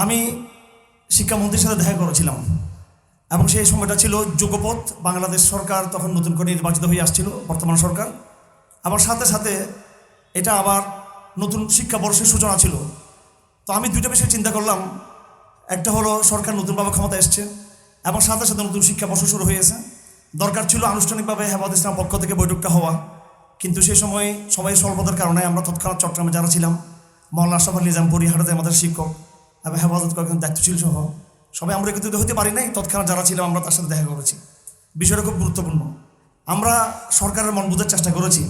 আমি শিক্ষামন্ত্রীর সাথে দেখা করেছিলাম। এবং সেই সময়টা ছিল যুগপথ বাংলাদেশ সরকার তখন নতুন করে নির্বাচিত হয়ে আসছিল, বর্তমান সরকার। আবার সাথে সাথে এটা আবার নতুন শিক্ষাবর্ষের সূচনা ছিল। তো আমি দুইটা বিষয়ে চিন্তা করলাম। একটা হলো, সরকার নতুনভাবে ক্ষমতা এসছে এবং সাথে সাথে নতুন শিক্ষাবর্ষ শুরু হয়েছে। দরকার ছিল আনুষ্ঠানিকভাবে হেফাজ ইসলাম পক্ষ থেকে বৈঠকটা হওয়া। কিন্তু সেই সময় সবাই স্বল্পতার কারণে আমরা তৎক্ষণাৎ চট্টগ্রামে যারা ছিলাম, মহল্লা আশরাফ নিজামপুরি হাটাতে আমাদের শিক্ষক এবং হেফাজত কয়েকজন দায়িত্বশীল সহ সবাই আমরা একত্রিত হতে পারি নাই, তৎক্ষণাৎ যারা ছিলাম আমরা তার সাথে দেখা করেছি। বিষয়টা খুব গুরুত্বপূর্ণ। আমরা সরকারের মন বোঝার চেষ্টা করেছি।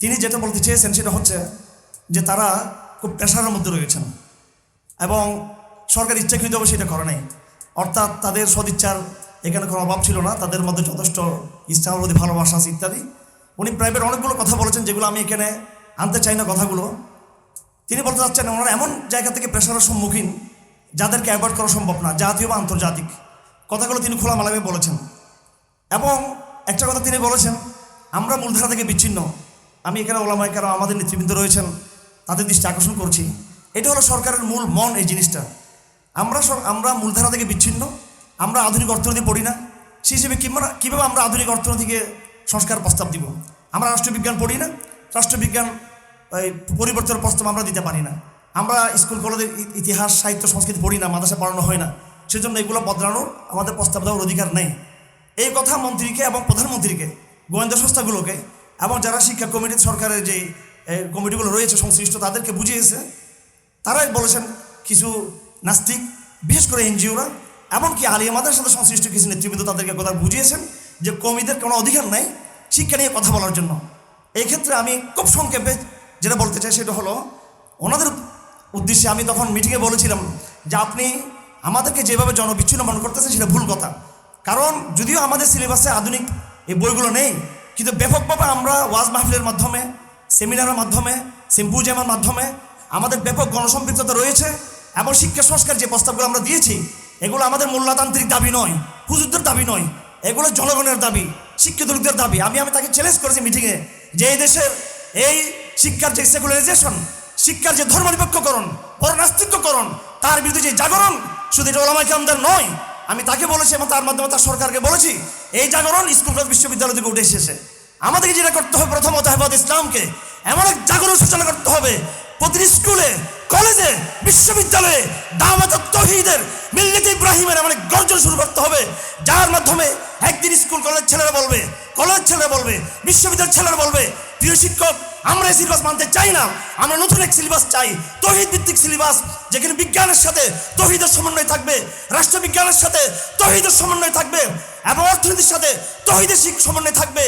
তিনি যেটা বলতে চেয়েছেন সেটা হচ্ছে যে তারা খুব প্রেশারের মধ্যে রয়েছেন এবং সরকার ইচ্ছাকৃতভাবে সেটা করে নাই। অর্থাৎ তাদের সদিচ্ছার এখানে কোনো অভাব ছিল না, তাদের মধ্যে যথেষ্ট ইসলামের প্রতি ভালোবাসা আছে ইত্যাদি। উনি প্রাইভেট অনেকগুলো কথা বলেছেন যেগুলো আমি এখানে আনতে চাই না কথাগুলো। তিনি বলতে চাচ্ছেন ওনারা এমন জায়গা থেকে প্রেশারের সম্মুখীন যাদেরকে অ্যাভয়েড করা সম্ভব না জাতীয় বা আন্তর্জাতিক। কথাগুলো তিনি খোলামেলাভাবে বলেছেন। এবং একটা কথা তিনি বলেছেন, আমরা মূলধারা থেকে বিচ্ছিন্ন। আমি এখানে ওলামায় কারণ আমাদের নেতৃবৃন্দ রয়েছেন, তাদের দৃষ্টি আকর্ষণ করছি। এটা হলো সরকারের মূল মন এই জিনিসটা। আমরা আমরা মূলধারা থেকে বিচ্ছিন্ন, আমরা আধুনিক অর্থনীতি পড়ি না। সেই হিসেবে কিংবা কীভাবে আমরা আধুনিক অর্থনীতিকে সংস্কার প্রস্তাব দিব? আমরা রাষ্ট্রবিজ্ঞান পড়ি না। রাষ্ট্রবিজ্ঞান এই পরিবর্তনের প্রস্তাব আমরা দিতে পারি না। আমরা স্কুল কলেজের ইতিহাস, সাহিত্য, সংস্কৃতি পড়ি না, মাদ্রাসা পড়ানো হয় না। সেজন্য এগুলো বদলানোর আমাদের প্রস্তাব দেওয়ার অধিকার নেই। এই কথা মন্ত্রীকে এবং প্রধানমন্ত্রীকে, গোয়েন্দা সংস্থাগুলোকে এবং যারা শিক্ষা কমিটি সরকারের যে কমিটিগুলো রয়েছে, সংশ্লিষ্ট তাদেরকে বুঝিয়েছে, তারাই বলেছেন কিছু নাস্তিক, বিশেষ করে এনজিওরা এমনকি আলিয়ামাদের সাথে সংশ্লিষ্ট কিছু নেতৃবৃন্দ তাদেরকে কথা বুঝিয়েছেন যে কমিদের কোনো অধিকার নাই শিক্ষা নিয়ে কথা বলার জন্য। এই ক্ষেত্রে আমি খুব সংক্ষেপে যেটা বলতে চাই সেটা হলো, ওনাদের উদ্দেশ্যে আমি তখন মিটিংয়ে বলেছিলাম যে আপনি আমাদেরকে যেভাবে জনবিচ্ছিন্ন মনে করতেছেন সেটা ভুল কথা। কারণ যদিও আমাদের সিলেবাসে আধুনিক এই বইগুলো নেই, কিন্তু ব্যাপকভাবে আমরা ওয়াজ মাহফিলের মাধ্যমে, সেমিনারের মাধ্যমে সিম্পোজিয়ামের মাধ্যমে আমাদের ব্যাপক গণসম্পৃক্ততা রয়েছে এবং শিক্ষা সংস্কার যে প্রস্তাবগুলো আমরা দিয়েছি, এগুলো আমাদের মূল্যতান্ত্রিক দাবি নয়, হুজুরদের দাবি নয়, এগুলো জনগণের দাবি, শিক্ষিত লোকদের দাবি। আমি আমি তাকে চ্যালেঞ্জ করেছি মিটিংয়ে যে এই দেশের এই শিক্ষার যে সেকুলারাইজেশন, শিক্ষার যে ধর্মনিরপেক্ষকরণ পরনাস্তিত্বকরণ তার বিরুদ্ধে যে জাগরণ, শুধু এটা ওলামাইকামদের নয়, আমি তাকে বলেছি এবং তার মাধ্যমে তার সরকারকে বলেছি, এই জাগরণ স্কুল কলেজ বিশ্ববিদ্যালয় থেকে উঠে এসেছে। আমাদেরকে যেটা করতে হবে প্রথমত হেফাজ ইসলামকে, এমন এক জাগরণ সূচনা করতে হবে, প্রতিটি স্কুলে, কলেজে, বিশ্ববিদ্যালয়ে দামাত তহিদের, মিল্লিত ইব্রাহিমের এমন এক গর্জন শুরু করতে হবে, যার মাধ্যমে একদিন স্কুল কলেজ ছেলেরা বলবে কলেজ ছেলেরা বলবে, বিশ্ববিদ্যালয়ের ছেলেরা বলবে, প্রিয় শিক্ষক আমরা এই সিলেবাস মানতে চাই না। আমরা নতুন এক সিলেবাস চাই। তহিদ ভিত্তিক সিলেবাস যেখানে বিজ্ঞানের সাথে তহিদের সমন্বয় থাকবে, রাষ্ট্রবিজ্ঞানের সাথে তহিদের সমন্বয় থাকবে, এবং অর্থনীতির সাথে তহিদের শিক সমন্বয় থাকবে।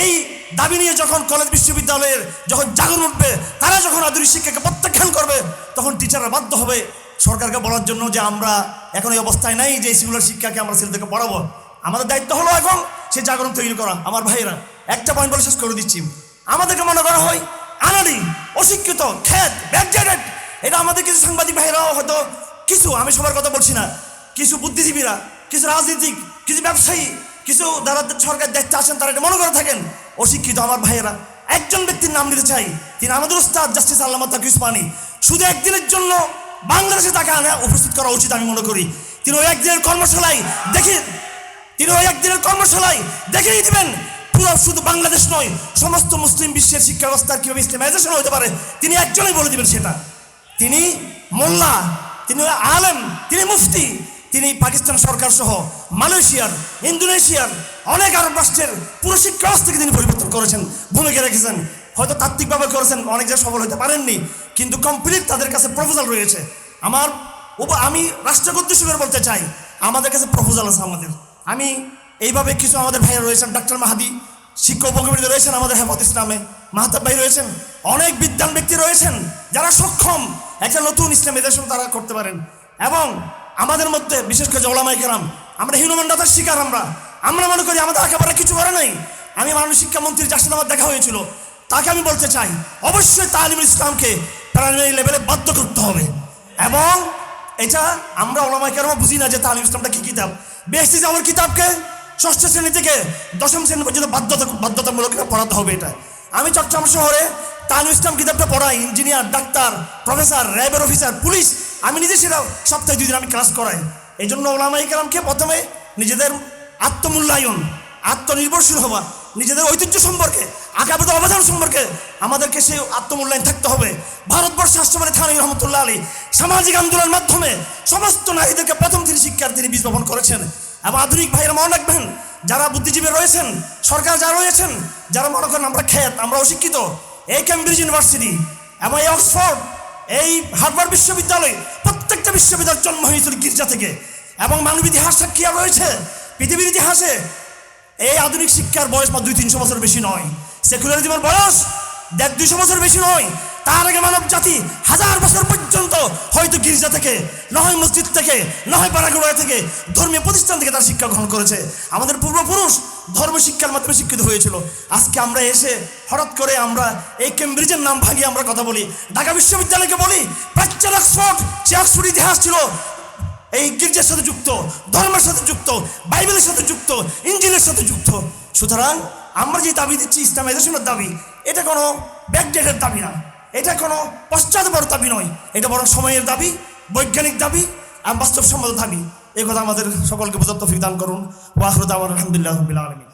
এই দাবি নিয়ে যখন কলেজ বিশ্ববিদ্যালয়ের যখন জাগরণ উঠবে, তারা যখন আধুনিক শিক্ষাকে প্রত্যাখ্যান করবে, তখন টিচাররা বাধ্য হবে সরকারকে বলার জন্য যে আমরা এখন এই অবস্থায় নাই যে সেগুলোর শিক্ষাকে আমরা ছেলেদেরকে পড়াবো। আমাদের দায়িত্ব হলো এখন সেই জাগরণ তৈরি করা, আমার ভাইয়েরা। একটা পয়েন্ট বলে শেষ করে দিচ্ছি। আমাদেরকে মনে করা হয় আনাড়ি অশিক্ষিত, খ্যাত, ব্যাকজেটেড। এটা আমাদের কিছু সাংবাদিক ভাইরাও হয়তো কিছু, আমি সবার কথা বলছি না। কিছু বুদ্ধিজীবীরা, কিছু রাজনীতিক, কিছু ব্যবসায়ী, কিছু যারা সরকার দেখতে আসেন, তারা এটা মনে করে থাকেন, অশিক্ষিত আমার ভাইয়েরা। একজন ব্যক্তির নাম নিতে চাই, তিনি আমাদের উস্তাদ জাস্টিস আল্লাহ তাকে উসমানী শুধু একদিনের জন্য বাংলাদেশে তাকে আনা উপস্থিত করা উচিত আমি মনে করি। তিনি ওই একদিনের কর্মশালায় দেখি তিনি ওই একদিনের কর্মশালায় দেখিয়ে দিবেন পুরো শুধু বাংলাদেশ নয়, সমস্ত মুসলিম বিশ্বের শিক্ষা ব্যবস্থার কীভাবে ইসলামাইজেশন হতে পারে, তিনি একজনই বলে দিবেন সেটা। তিনি মোল্লা, তিনি আলেম, তিনি মুফতি, তিনি পাকিস্তান সরকার সহ মালয়েশিয়ার, ইন্দোনেশিয়ার, অনেক আরব রাষ্ট্রের পুরো শিক্ষা ব্যবস্থাকে তিনি পরিবর্তন করেছেন, ভূমিকা রেখেছেন। হয়তো তাত্ত্বিকভাবে করেছেন, অনেক জায়গায় সফল হতে পারেননি, কিন্তু কমপ্লিট তাদের কাছে প্রপোজাল রয়েছে। আমার আমি উদ্দেশ্য করে বলতে চাই, আমাদের কাছে প্রপোজাল আছে আমাদের। আমি এইভাবে কিছু আমাদের ভাইরা রয়েছেন, ডাক্তার মাহাদি, শিক্ষক উপকমিটি রয়েছেন আমাদের হেফাত ইসলামে, মাহাতাব ভাই রয়েছেন, অনেক বিদ্যান ব্যক্তি রয়েছেন যারা সক্ষম একটা নতুন ইসলাম ইসলামিজেশন তারা করতে পারেন। এবং আমাদের মধ্যে, বিশেষ করে ওলামাই কেরাম, আমরা হিউম্যানডাতার শিকার আমরা। আমরা মনে করি আমাদের একেবারে কিছু করে নাই। আমি মাননীয় শিক্ষামন্ত্রীর যার সাথে আমার দেখা হয়েছিল। তাকে আমি বলতে চাই, অবশ্যই তালিমুল ইসলামকে প্রাইমারি লেভেলে বাধ্য করতে হবে। এবং এটা আমরা ওলামাই কেরামা বুঝি না যে তালিম ইসলামটা কি কিতাব। বেশি আমার কিতাবকে ষষ্ঠ শ্রেণি থেকে দশম শ্রেণি পর্যন্ত বাধ্যতা বাধ্যতামূলক পড়াতে হবে এটা। আমি চট্টগ্রাম শহরে তানু ইসলাম কিতাবটা পড়াই, ইঞ্জিনিয়ার, ডাক্তার, প্রফেসর, র্যাবের অফিসার, পুলিশ। আমি নিজে সেটা সপ্তাহে দুই দিন আমি ক্লাস করাই। এই জন্য ওলামাই কালামকে প্রথমে নিজেদের আত্মমূল্যায়ন, আত্মনির্ভরশীল হওয়া, নিজেদের ঐতিহ্য সম্পর্কে আগামী অবদান সম্পর্কে আমাদেরকে সেই আত্মমূল্যায়ন থাকতে হবে। ভারতবর্ষ রাষ্ট্রপতি থানি রহমতুল্লাহ আলী সামাজিক আন্দোলনের মাধ্যমে সমস্ত নারীদেরকে প্রথম তিনি শিক্ষার তিনি বীজ করেছেন। এবং আধুনিক ভাইয়ের মনে রাখবেন। যারা বুদ্ধিজীবী রয়েছেন, সরকার যারা রয়েছেন, যারা মনে করেন আমরা খেত আমরা অশিক্ষিত, এই ক্যামব্রিজ ইউনিভার্সিটি এবং এই অক্সফোর্ড এই হার্ভার্ড বিশ্ববিদ্যালয়, প্রত্যেকটা বিশ্ববিদ্যালয়ের জন্ম হয়েছিল গির্জা থেকে। এবং মানব ইতিহাস সাক্ষী আর রয়েছে। পৃথিবীর ইতিহাসে এই আধুনিক শিক্ষার বয়স মাত্র দুই তিনশো বছর বেশি নয়। সেকুলারিজমের বয়স দেড় দুইশো বছর বেশি নয়, তার আগে মানব জাতি হাজার বছর পর্যন্ত হয়তো গির্জা থেকে নয় মসজিদ থেকে নয় পাড়াগোড়া থেকে ধর্মীয় প্রতিষ্ঠান থেকে তার শিক্ষা গ্রহণ করেছে। আমাদের পূর্বপুরুষ ধর্ম শিক্ষার মাধ্যমে শিক্ষিত হয়েছিল। আজকে আমরা এসে হঠাৎ করে আমরা এই কেমব্রিজের নাম ভাঙিয়ে আমরা কথা বলি। ঢাকা বিশ্ববিদ্যালয়কে বলি, প্রাচ্যের অক্সফোর্ড সে অক্সফোর্ড ইতিহাস ছিল এই গির্জার সাথে যুক্ত, ধর্মের সাথে যুক্ত, বাইবেলের সাথে যুক্ত ইঞ্জিনের সাথে যুক্ত। সুতরাং আমরা যে দাবি দিচ্ছি ইসলামাইজেশনের দাবি, এটা কোনো ব্যাকডেটের দাবি না। এটা কোনো পশ্চাৎপর দাবি নয়। এটা বরং সময়ের দাবি, বৈজ্ঞানিক দাবি, আর বাস্তবসম্মত দাবি। এই কথা আমাদের সকলকে বোঝার তফিক দান করুন। ওয়াহরুদ আমার আলহামদুলিল্লাহ আলমী